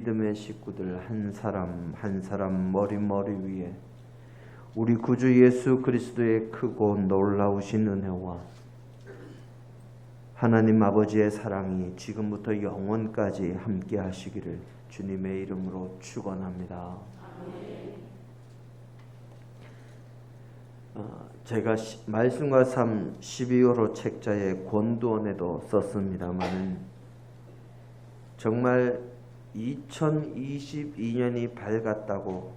믿음의 식구들 한 사람 한 사람 머리 머리 위에 우리 구주 예수 그리스도의 크고 놀라우신 은혜와 하나님 아버지의 사랑이 지금부터 영원까지 함께 하시기를 주님의 이름으로 축원합니다. 어, 제가 시, 말씀과 삶 12호로 책자의 권두원에도 썼습니다만 정말 2022년이 밝았다고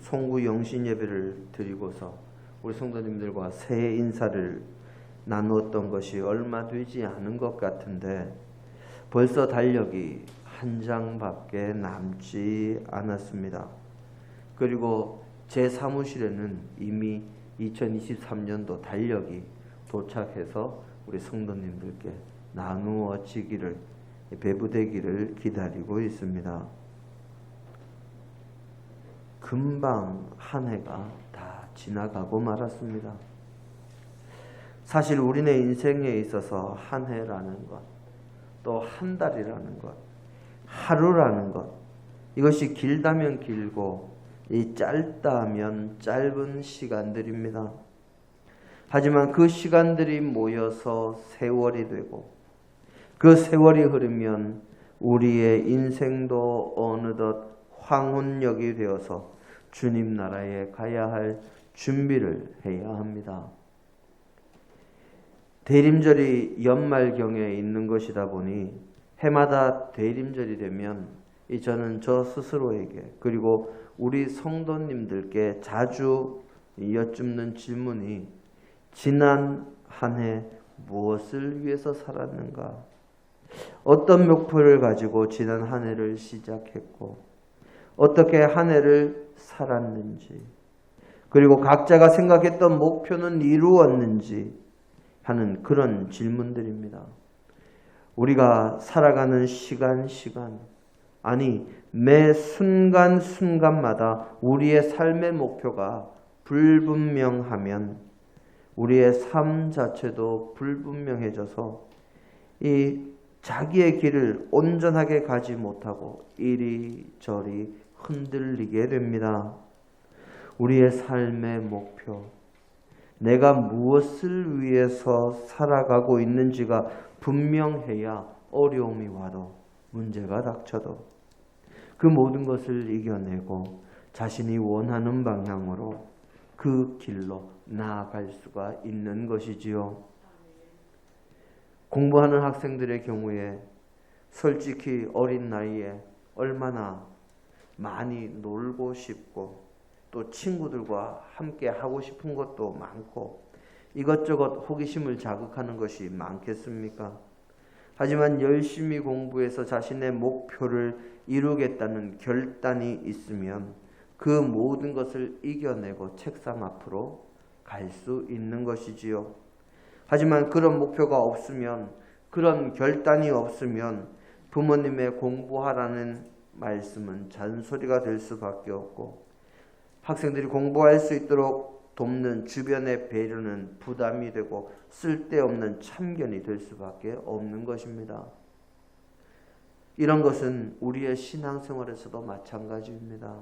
송구 영신 예배를 드리고서 우리 성도님들과 새해 인사를 나누었던 것이 얼마 되지 않은 것 같은데 벌써 달력이 한 장밖에 남지 않았습니다. 그리고 제 사무실에는 이미 2023년도 달력이 도착해서 우리 성도님들께 나누어지기를 배부되기를 기다리고 있습니다. 금방 한 해가 다 지나가고 말았습니다. 사실 우리네 인생에 있어서 한 해라는 것, 또 한 달이라는 것, 하루라는 것, 이것이 길다면 길고 이 짧다면 짧은 시간들입니다. 하지만 그 시간들이 모여서 세월이 되고 그 세월이 흐르면 우리의 인생도 어느덧 황혼역이 되어서 주님 나라에 가야 할 준비를 해야 합니다. 대림절이 연말경에 있는 것이다 보니 해마다 대림절이 되면 저는 저 스스로에게 그리고 우리 성도님들께 자주 여쭙는 질문이 지난 한 해 무엇을 위해서 살았는가? 어떤 목표를 가지고 지난 한 해를 시작했고 어떻게 한 해를 살았는지 그리고 각자가 생각했던 목표는 이루었는지 하는 그런 질문들입니다. 우리가 살아가는 시간 시간 아니 매 순간 순간마다 우리의 삶의 목표가 불분명하면 우리의 삶 자체도 불분명해져서 이 자기의 길을 온전하게 가지 못하고 이리저리 흔들리게 됩니다. 우리의 삶의 목표, 내가 무엇을 위해서 살아가고 있는지가 분명해야 어려움이 와도 문제가 닥쳐도 그 모든 것을 이겨내고 자신이 원하는 방향으로 그 길로 나아갈 수가 있는 것이지요. 공부하는 학생들의 경우에 솔직히 어린 나이에 얼마나 많이 놀고 싶고 또 친구들과 함께 하고 싶은 것도 많고 이것저것 호기심을 자극하는 것이 많겠습니까? 하지만 열심히 공부해서 자신의 목표를 이루겠다는 결단이 있으면 그 모든 것을 이겨내고 책상 앞으로 갈 수 있는 것이지요. 하지만 그런 목표가 없으면 그런 결단이 없으면 부모님의 공부하라는 말씀은 잔소리가 될 수밖에 없고 학생들이 공부할 수 있도록 돕는 주변의 배려는 부담이 되고 쓸데없는 참견이 될 수밖에 없는 것입니다. 이런 것은 우리의 신앙생활에서도 마찬가지입니다.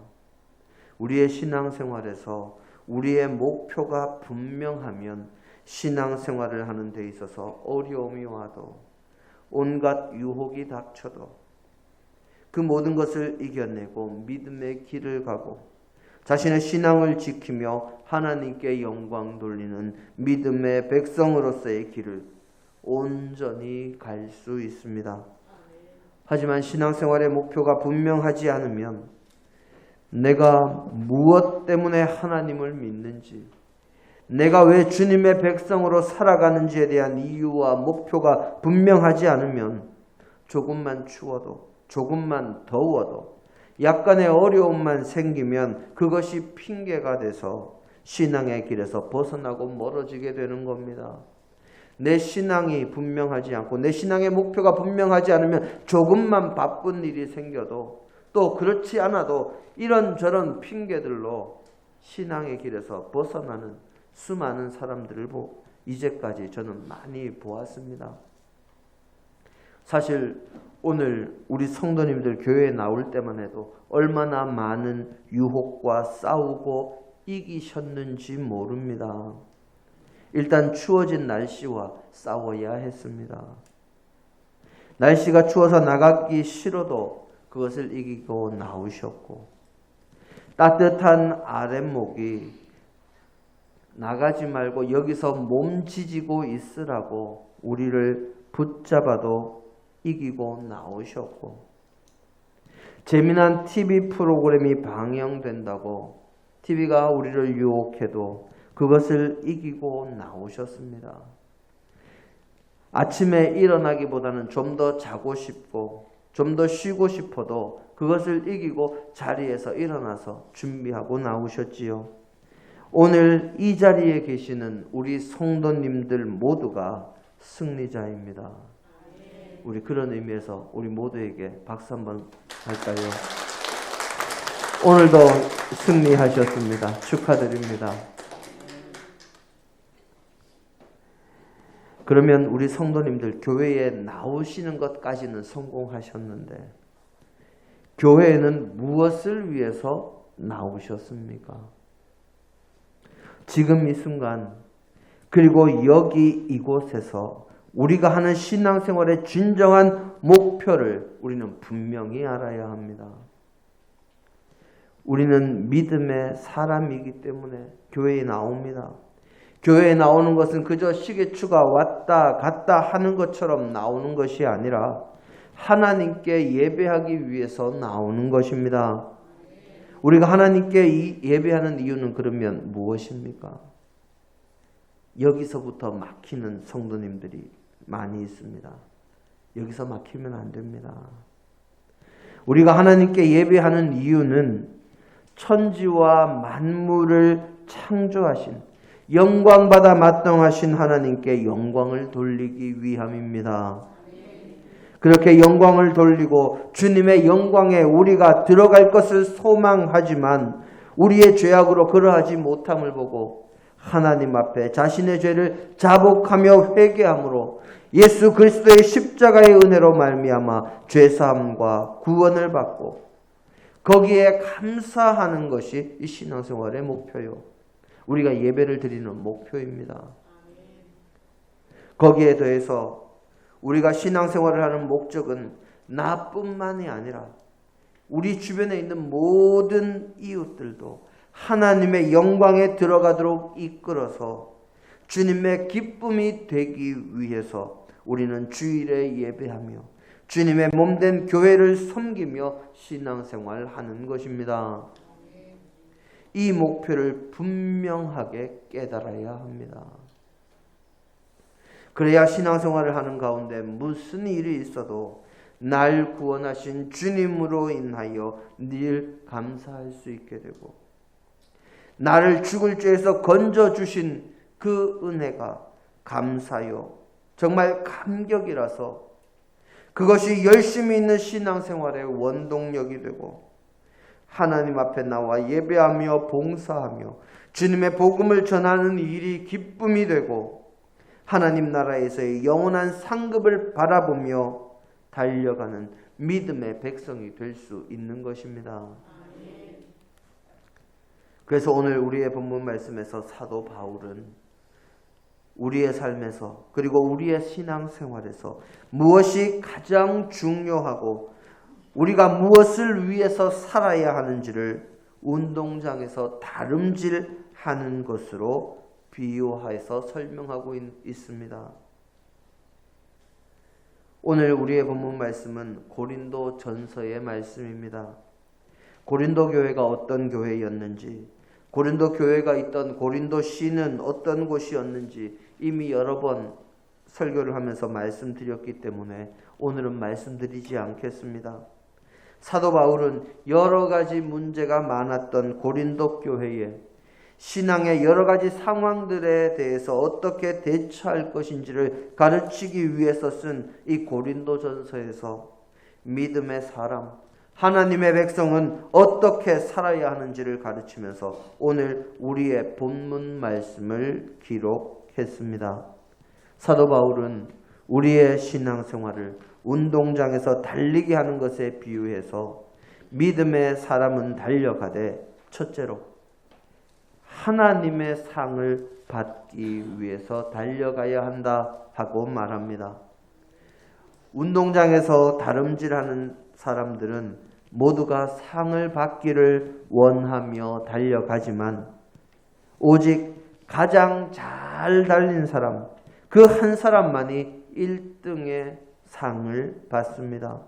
우리의 신앙생활에서 우리의 목표가 분명하면 신앙생활을 하는 데 있어서 어려움이 와도 온갖 유혹이 닥쳐도 그 모든 것을 이겨내고 믿음의 길을 가고 자신의 신앙을 지키며 하나님께 영광 돌리는 믿음의 백성으로서의 길을 온전히 갈 수 있습니다. 하지만 신앙생활의 목표가 분명하지 않으면 내가 무엇 때문에 하나님을 믿는지, 내가 왜 주님의 백성으로 살아가는지에 대한 이유와 목표가 분명하지 않으면 조금만 추워도, 조금만 더워도, 약간의 어려움만 생기면 그것이 핑계가 돼서 신앙의 길에서 벗어나고 멀어지게 되는 겁니다. 내 신앙이 분명하지 않고 내 신앙의 목표가 분명하지 않으면 조금만 바쁜 일이 생겨도 또 그렇지 않아도 이런저런 핑계들로 신앙의 길에서 벗어나는 수많은 사람들을 이제까지 저는 많이 보았습니다. 사실 오늘 우리 성도님들 교회에 나올 때만 해도 얼마나 많은 유혹과 싸우고 이기셨는지 모릅니다. 일단 추워진 날씨와 싸워야 했습니다. 날씨가 추워서 나가기 싫어도 그것을 이기고 나오셨고 따뜻한 아랫목이 나가지 말고 여기서 몸지지고 있으라고 우리를 붙잡아도 이기고 나오셨고 재미난 TV 프로그램이 방영된다고 TV가 우리를 유혹해도 그것을 이기고 나오셨습니다. 아침에 일어나기보다는 좀 더 자고 싶고 좀 더 쉬고 싶어도 그것을 이기고 자리에서 일어나서 준비하고 나오셨지요. 오늘 이 자리에 계시는 우리 성도님들 모두가 승리자입니다. 우리 그런 의미에서 우리 모두에게 박수 한번 할까요? 오늘도 승리하셨습니다. 축하드립니다. 그러면 우리 성도님들 교회에 나오시는 것까지는 성공하셨는데 교회에는 무엇을 위해서 나오셨습니까? 지금 이 순간 그리고 여기 이곳에서 우리가 하는 신앙생활의 진정한 목표를 우리는 분명히 알아야 합니다. 우리는 믿음의 사람이기 때문에 교회에 나옵니다. 교회에 나오는 것은 그저 시계추가 왔다 갔다 하는 것처럼 나오는 것이 아니라 하나님께 예배하기 위해서 나오는 것입니다. 우리가 하나님께 예배하는 이유는 그러면 무엇입니까? 여기서부터 막히는 성도님들이 많이 있습니다. 여기서 막히면 안 됩니다. 우리가 하나님께 예배하는 이유는 천지와 만물을 창조하신 영광받아 마땅하신 하나님께 영광을 돌리기 위함입니다. 그렇게 영광을 돌리고 주님의 영광에 우리가 들어갈 것을 소망하지만 우리의 죄악으로 그러하지 못함을 보고 하나님 앞에 자신의 죄를 자복하며 회개함으로 예수 그리스도의 십자가의 은혜로 말미암아 죄 사함과 구원을 받고 거기에 감사하는 것이 이 신앙생활의 목표요. 우리가 예배를 드리는 목표입니다. 거기에 더해서 우리가 신앙생활을 하는 목적은 나뿐만이 아니라 우리 주변에 있는 모든 이웃들도 하나님의 영광에 들어가도록 이끌어서 주님의 기쁨이 되기 위해서 우리는 주일에 예배하며 주님의 몸된 교회를 섬기며 신앙생활 하는 것입니다. 이 목표를 분명하게 깨달아야 합니다. 그래야 신앙생활을 하는 가운데 무슨 일이 있어도 날 구원하신 주님으로 인하여 늘 감사할 수 있게 되고 나를 죽을 죄에서 건져 주신 그 은혜가 감사요 정말 감격이라서 그것이 열심히 있는 신앙생활의 원동력이 되고 하나님 앞에 나와 예배하며 봉사하며 주님의 복음을 전하는 일이 기쁨이 되고 하나님 나라에서의 영원한 상급을 바라보며 달려가는 믿음의 백성이 될 수 있는 것입니다. 그래서 오늘 우리의 본문 말씀에서 사도 바울은 우리의 삶에서 그리고 우리의 신앙 생활에서 무엇이 가장 중요하고 우리가 무엇을 위해서 살아야 하는지를 운동장에서 다름질하는 것으로 비유하여서 설명하고 있습니다. 오늘 우리의 본문 말씀은 고린도 전서의 말씀입니다. 고린도 교회가 어떤 교회였는지, 고린도 교회가 있던 고린도 시는 어떤 곳이었는지 이미 여러 번 설교를 하면서 말씀드렸기 때문에 오늘은 말씀드리지 않겠습니다. 사도 바울은 여러 가지 문제가 많았던 고린도 교회에 신앙의 여러 가지 상황들에 대해서 어떻게 대처할 것인지를 가르치기 위해서 쓴 이 고린도 전서에서 믿음의 사람, 하나님의 백성은 어떻게 살아야 하는지를 가르치면서 오늘 우리의 본문 말씀을 기록했습니다. 사도 바울은 우리의 신앙생활을 운동장에서 달리기 하는 것에 비유해서 믿음의 사람은 달려가되 첫째로 하나님의 상을 받기 위해서 달려가야 한다 하고 말합니다. 운동장에서 다름질하는 사람들은 모두가 상을 받기를 원하며 달려가지만 오직 가장 잘 달린 사람, 그 한 사람만이 1등의 상을 받습니다.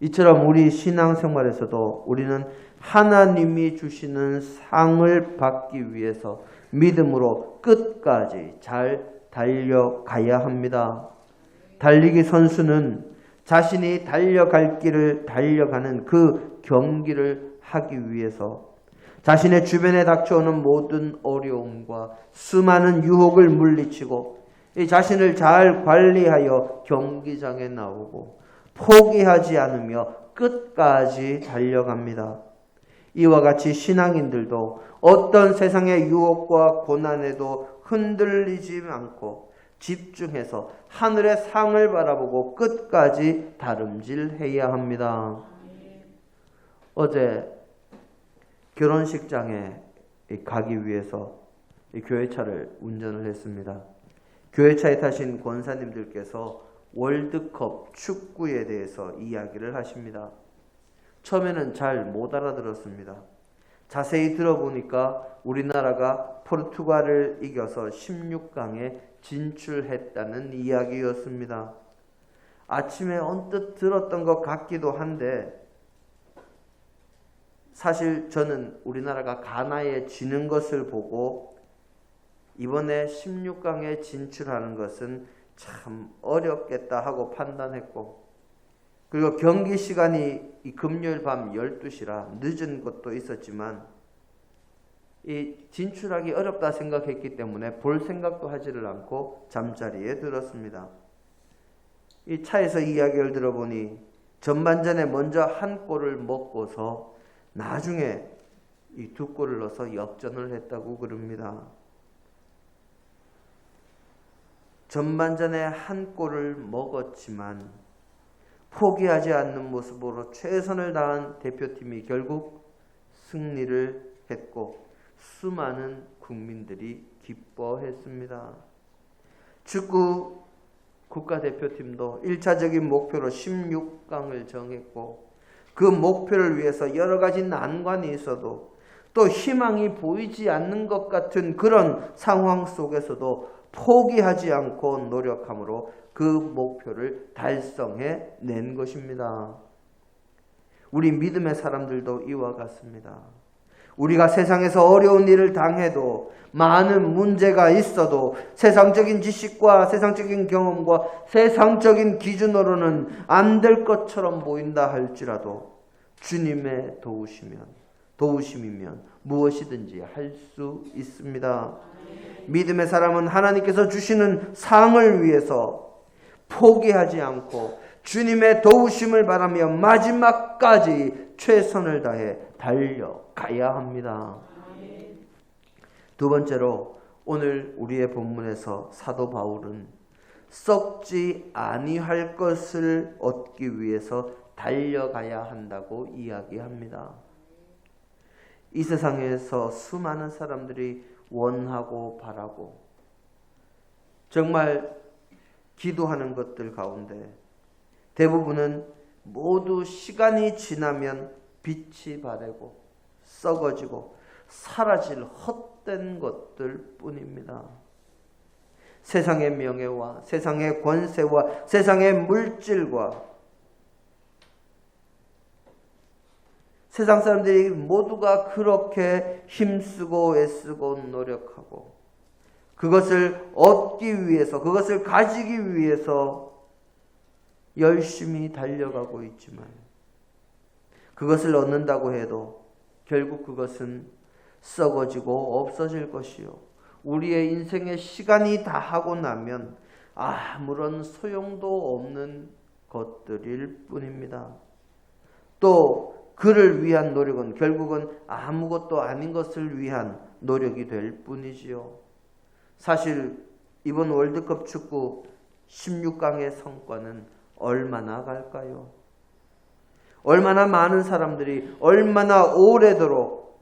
이처럼 우리 신앙생활에서도 우리는 하나님이 주시는 상을 받기 위해서 믿음으로 끝까지 잘 달려가야 합니다. 달리기 선수는 자신이 달려갈 길을 달려가는 그 경기를 하기 위해서 자신의 주변에 닥쳐오는 모든 어려움과 수많은 유혹을 물리치고 이 자신을 잘 관리하여 경기장에 나오고 포기하지 않으며 끝까지 달려갑니다. 이와 같이 신앙인들도 어떤 세상의 유혹과 고난에도 흔들리지 않고 집중해서 하늘의 상을 바라보고 끝까지 다름질해야 합니다. 어제 결혼식장에 가기 위해서 교회차를 운전을 했습니다. 교회차에 타신 권사님들께서 월드컵 축구에 대해서 이야기를 하십니다. 처음에는 잘 못 알아들었습니다. 자세히 들어보니까 우리나라가 포르투갈을 이겨서 16강에 진출했다는 이야기였습니다. 아침에 언뜻 들었던 것 같기도 한데 사실 저는 우리나라가 가나에 지는 것을 보고 이번에 16강에 진출하는 것은 참 어렵겠다 하고 판단했고 그리고 경기 시간이 금요일 밤 12시라 늦은 것도 있었지만 이 진출하기 어렵다 생각했기 때문에 볼 생각도 하지를 않고 잠자리에 들었습니다. 이 차에서 이야기를 들어보니 전반전에 먼저 한 골을 먹고서 나중에 이 두 골을 넣어서 역전을 했다고 그럽니다. 전반전에 한 골을 먹었지만 포기하지 않는 모습으로 최선을 다한 대표팀이 결국 승리를 했고 수많은 국민들이 기뻐했습니다. 축구 국가대표팀도 1차적인 목표로 16강을 정했고 그 목표를 위해서 여러 가지 난관이 있어도 또 희망이 보이지 않는 것 같은 그런 상황 속에서도 포기하지 않고 노력함으로 그 목표를 달성해 낸 것입니다. 우리 믿음의 사람들도 이와 같습니다. 우리가 세상에서 어려운 일을 당해도 많은 문제가 있어도 세상적인 지식과 세상적인 경험과 세상적인 기준으로는 안 될 것처럼 보인다 할지라도 주님의 도우시면 도우심이면 무엇이든지 할 수 있습니다. 믿음의 사람은 하나님께서 주시는 상을 위해서 포기하지 않고 주님의 도우심을 바라며 마지막까지 최선을 다해 달려가야 합니다. 두 번째로 오늘 우리의 본문에서 사도 바울은 썩지 아니할 것을 얻기 위해서 달려가야 한다고 이야기합니다. 이 세상에서 수많은 사람들이 원하고 바라고 정말 기도하는 것들 가운데 대부분은 모두 시간이 지나면 빛이 바래고 썩어지고 사라질 헛된 것들 뿐입니다. 세상의 명예와 세상의 권세와 세상의 물질과 세상 사람들이 모두가 그렇게 힘쓰고 애쓰고 노력하고 그것을 얻기 위해서 그것을 가지기 위해서 열심히 달려가고 있지만 그것을 얻는다고 해도 결국 그것은 썩어지고 없어질 것이요. 우리의 인생의 시간이 다 하고 나면 아무런 소용도 없는 것들일 뿐입니다. 또 그를 위한 노력은 결국은 아무것도 아닌 것을 위한 노력이 될 뿐이지요. 사실 이번 월드컵 축구 16강의 성과는 얼마나 갈까요? 얼마나 많은 사람들이 얼마나 오래도록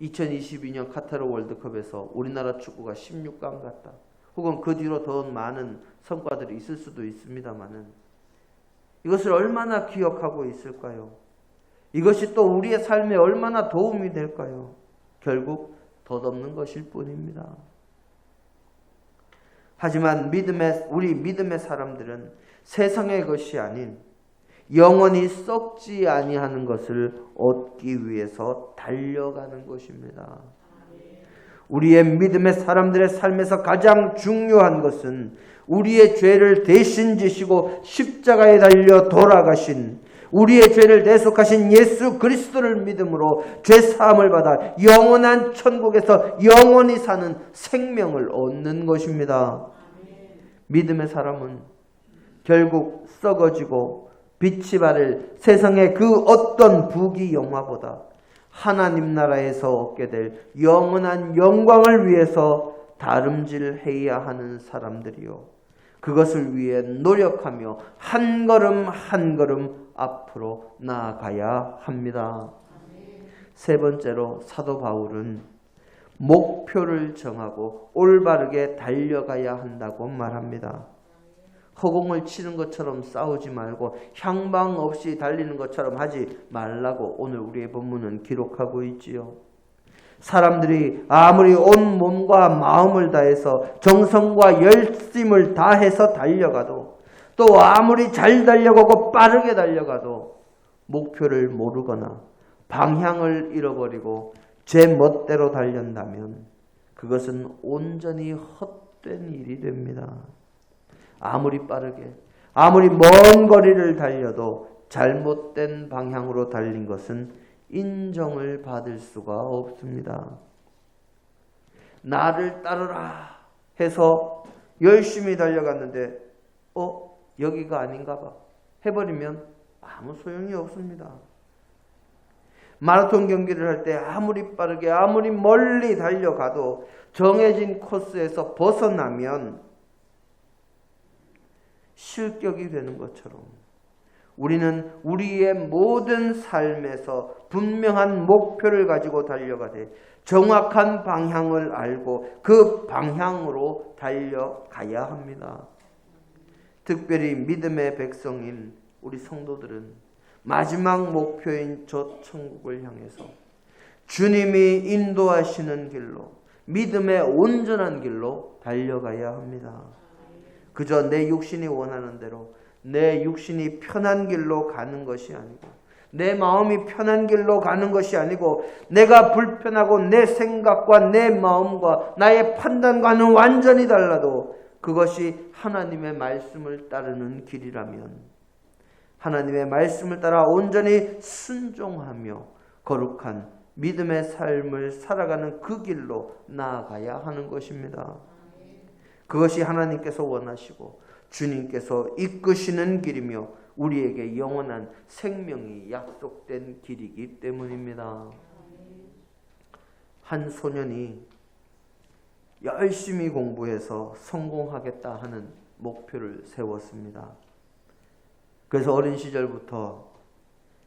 2022년 카타르 월드컵에서 우리나라 축구가 16강 갔다. 혹은 그 뒤로 더 많은 성과들이 있을 수도 있습니다만은 이것을 얼마나 기억하고 있을까요? 이것이 또 우리의 삶에 얼마나 도움이 될까요? 결국 덧없는 것일 뿐입니다. 하지만 믿음의 우리 믿음의 사람들은 세상의 것이 아닌 영원히 썩지 아니하는 것을 얻기 위해서 달려가는 것입니다. 우리의 믿음의 사람들의 삶에서 가장 중요한 것은 우리의 죄를 대신 지시고 십자가에 달려 돌아가신 우리의 죄를 대속하신 예수 그리스도를 믿음으로 죄 사함을 받아 영원한 천국에서 영원히 사는 생명을 얻는 것입니다. 믿음의 사람은 결국 썩어지고 빛이 바를 세상의 그 어떤 부귀 영화보다 하나님 나라에서 얻게 될 영원한 영광을 위해서 다름질해야 하는 사람들이요. 그것을 위해 노력하며 한 걸음 한 걸음 앞으로 나아가야 합니다. 세 번째로 사도 바울은 목표를 정하고 올바르게 달려가야 한다고 말합니다. 허공을 치는 것처럼 싸우지 말고 향방 없이 달리는 것처럼 하지 말라고 오늘 우리의 본문은 기록하고 있지요. 사람들이 아무리 온 몸과 마음을 다해서 정성과 열심을 다해서 달려가도 또 아무리 잘 달려가고 빠르게 달려가도 목표를 모르거나 방향을 잃어버리고 제 멋대로 달린다면 그것은 온전히 헛된 일이 됩니다. 아무리 빠르게, 아무리 먼 거리를 달려도 잘못된 방향으로 달린 것은 인정을 받을 수가 없습니다. 나를 따르라 해서 열심히 달려갔는데, 어, 여기가 아닌가 봐. 해버리면 아무 소용이 없습니다. 마라톤 경기를 할 때 아무리 빠르게, 아무리 멀리 달려가도 정해진 코스에서 벗어나면 실격이 되는 것처럼 우리는 우리의 모든 삶에서 분명한 목표를 가지고 달려가되 정확한 방향을 알고 그 방향으로 달려가야 합니다. 특별히 믿음의 백성인 우리 성도들은 마지막 목표인 저 천국을 향해서 주님이 인도하시는 길로 믿음의 온전한 길로 달려가야 합니다. 그저 내 육신이 원하는 대로 내 육신이 편한 길로 가는 것이 아니고 내 마음이 편한 길로 가는 것이 아니고 내가 불편하고 내 생각과 내 마음과 나의 판단과는 완전히 달라도 그것이 하나님의 말씀을 따르는 길이라면 하나님의 말씀을 따라 온전히 순종하며 거룩한 믿음의 삶을 살아가는 그 길로 나아가야 하는 것입니다. 그것이 하나님께서 원하시고 주님께서 이끄시는 길이며 우리에게 영원한 생명이 약속된 길이기 때문입니다. 한 소년이 열심히 공부해서 성공하겠다 하는 목표를 세웠습니다. 그래서 어린 시절부터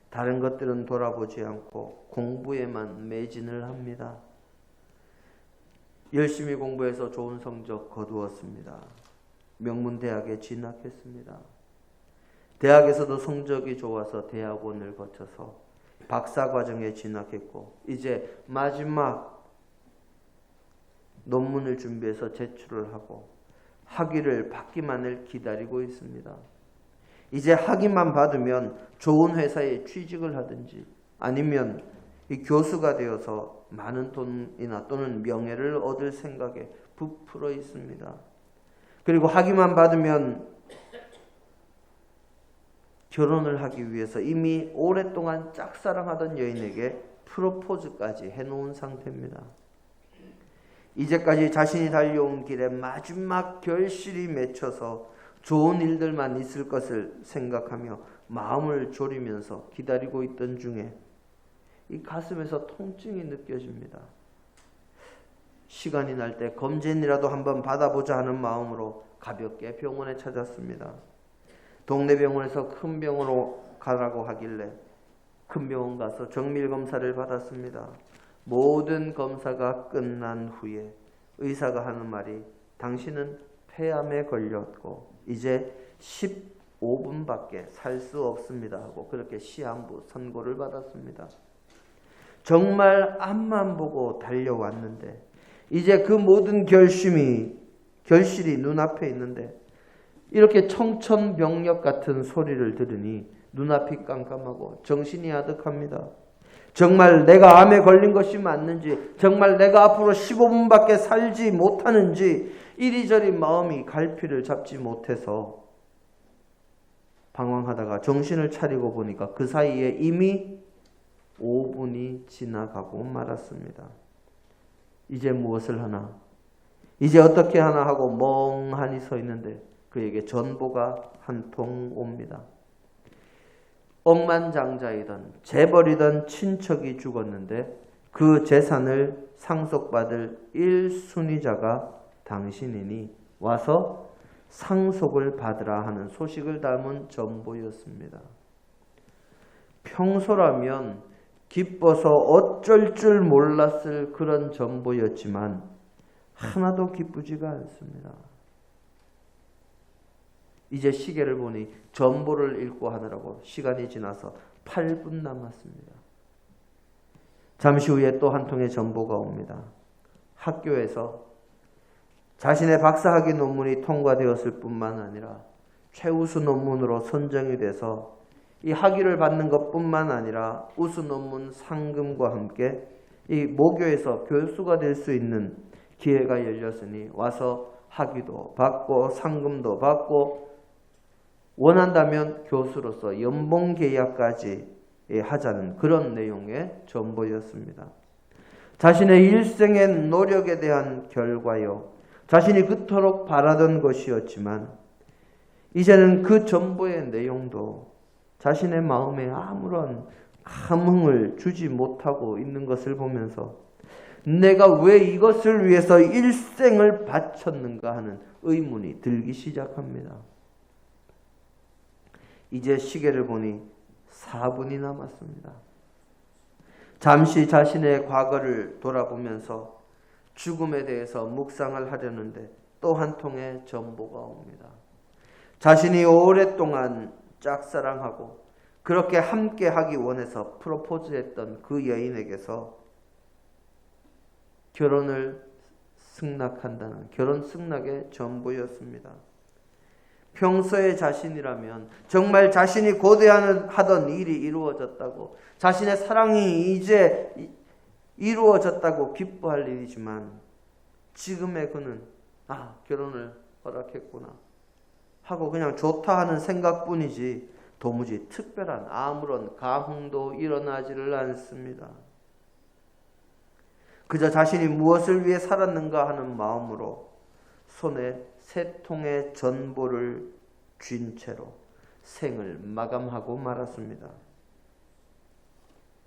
다른 것들은 돌아보지 않고 공부에만 매진을 합니다. 열심히 공부해서 좋은 성적 거두었습니다. 명문대학에 진학했습니다. 대학에서도 성적이 좋아서 대학원을 거쳐서 박사 과정에 진학했고 이제 마지막 논문을 준비해서 제출을 하고 학위를 받기만을 기다리고 있습니다. 이제 학위만 받으면 좋은 회사에 취직을 하든지 아니면 이 교수가 되어서 많은 돈이나 또는 명예를 얻을 생각에 부풀어 있습니다. 그리고 학위만 받으면 결혼을 하기 위해서 이미 오랫동안 짝사랑하던 여인에게 프로포즈까지 해놓은 상태입니다. 이제까지 자신이 달려온 길에 마지막 결실이 맺혀서 좋은 일들만 있을 것을 생각하며 마음을 졸이면서 기다리고 있던 중에 이 가슴에서 통증이 느껴집니다. 시간이 날 때 검진이라도 한번 받아보자 하는 마음으로 가볍게 병원에 찾았습니다. 동네 병원에서 큰 병원으로 가라고 하길래 큰 병원 가서 정밀 검사를 받았습니다. 모든 검사가 끝난 후에 의사가 하는 말이 당신은 폐암에 걸렸고 이제 15분밖에 살 수 없습니다 하고 그렇게 시한부 선고를 받았습니다. 정말 앞만 보고 달려왔는데 이제 그 모든 결심이 결실이 눈앞에 있는데 이렇게 청천벽력 같은 소리를 들으니 눈앞이 깜깜하고 정신이 아득합니다. 정말 내가 암에 걸린 것이 맞는지, 정말 내가 앞으로 15분밖에 살지 못하는지 이리저리 마음이 갈피를 잡지 못해서 방황하다가 정신을 차리고 보니까 그 사이에 이미 5분이 지나가고 말았습니다. 이제 무엇을 하나? 이제 어떻게 하나 하고 멍하니 서 있는데 그에게 전보가 한 통 옵니다. 억만장자이던 재벌이던 친척이 죽었는데 그 재산을 상속받을 1순위자가 당신이니 와서 상속을 받으라 하는 소식을 담은 전보였습니다. 평소라면 기뻐서 어쩔 줄 몰랐을 그런 전보였지만 하나도 기쁘지가 않습니다. 이제 시계를 보니 전보를 읽고 하느라고 시간이 지나서 8분 남았습니다. 잠시 후에 또 한 통의 전보가 옵니다. 학교에서 자신의 박사학위 논문이 통과되었을 뿐만 아니라 최우수 논문으로 선정이 돼서 이 학위를 받는 것뿐만 아니라 우수 논문 상금과 함께 이 모교에서 교수가 될 수 있는 기회가 열렸으니 와서 학위도 받고 상금도 받고 원한다면 교수로서 연봉 계약까지 하자는 그런 내용의 전보였습니다. 자신의 일생의 노력에 대한 결과요. 자신이 그토록 바라던 것이었지만 이제는 그 전보의 내용도 자신의 마음에 아무런 감흥을 주지 못하고 있는 것을 보면서 내가 왜 이것을 위해서 일생을 바쳤는가 하는 의문이 들기 시작합니다. 이제 시계를 보니 4분이 남았습니다. 잠시 자신의 과거를 돌아보면서 죽음에 대해서 묵상을 하려는데 또 한 통의 전보가 옵니다. 자신이 오랫동안 짝사랑하고 그렇게 함께 하기 원해서 프로포즈했던 그 여인에게서 결혼을 승낙한다는 결혼 승낙의 전보였습니다. 평소의 자신이라면 정말 자신이 고대하는 하던 일이 이루어졌다고 자신의 사랑이 이제 이루어졌다고 기뻐할 일이지만 지금의 그는 아 결혼을 허락했구나 하고 그냥 좋다 하는 생각뿐이지 도무지 특별한 아무런 감흥도 일어나지를 않습니다. 그저 자신이 무엇을 위해 살았는가 하는 마음으로 손에 세 통의 전보를 쥔 채로 생을 마감하고 말았습니다.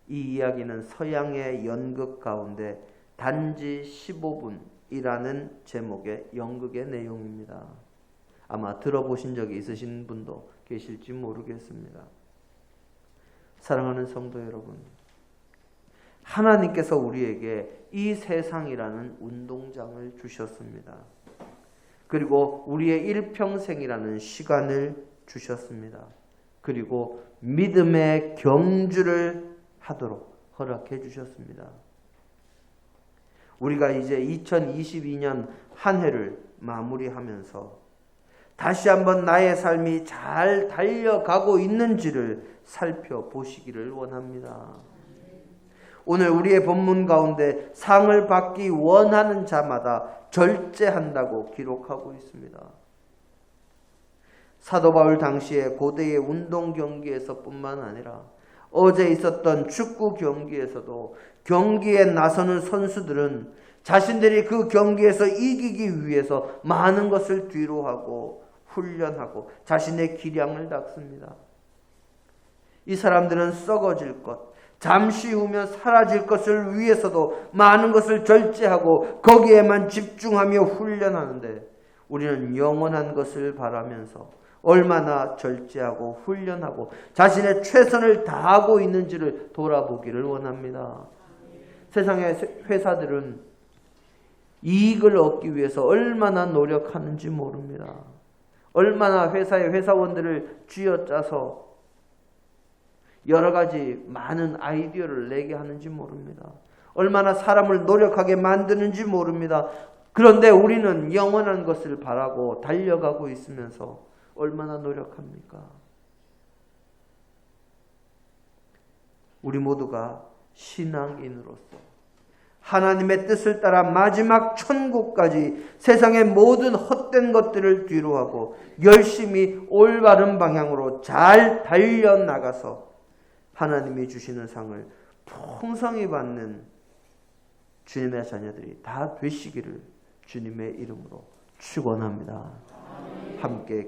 이 이야기는 서양의 연극 가운데 단지 15분이라는 제목의 연극의 내용입니다. 아마 들어보신 적이 있으신 분도 계실지 모르겠습니다. 사랑하는 성도 여러분, 하나님께서 우리에게 이 세상이라는 운동장을 주셨습니다. 그리고 우리의 일평생이라는 시간을 주셨습니다. 그리고 믿음의 경주를 하도록 허락해 주셨습니다. 우리가 이제 2022년 한 해를 마무리하면서 다시 한번 나의 삶이 잘 달려가고 있는지를 살펴보시기를 원합니다. 오늘 우리의 본문 가운데 상을 받기 원하는 자마다 절제한다고 기록하고 있습니다. 사도 바울 당시에 고대의 운동 경기에서뿐만 아니라 어제 있었던 축구 경기에서도 경기에 나서는 선수들은 자신들이 그 경기에서 이기기 위해서 많은 것을 뒤로 하고 훈련하고 자신의 기량을 닦습니다. 이 사람들은 썩어질 것, 잠시 후면 사라질 것을 위해서도 많은 것을 절제하고 거기에만 집중하며 훈련하는데 우리는 영원한 것을 바라면서 얼마나 절제하고 훈련하고 자신의 최선을 다하고 있는지를 돌아보기를 원합니다. 세상의 회사들은 이익을 얻기 위해서 얼마나 노력하는지 모릅니다. 얼마나 회사의 회사원들을 쥐어짜서 여러 가지 많은 아이디어를 내게 하는지 모릅니다. 얼마나 사람을 노력하게 만드는지 모릅니다. 그런데 우리는 영원한 것을 바라고 달려가고 있으면서 얼마나 노력합니까? 우리 모두가 신앙인으로서 하나님의 뜻을 따라 마지막 천국까지 세상의 모든 헛된 것들을 뒤로하고 열심히 올바른 방향으로 잘 달려나가서 하나님이 주시는 상을 풍성히 받는 주님의 자녀들이 다 되시기를 주님의 이름으로 축원합니다. 함께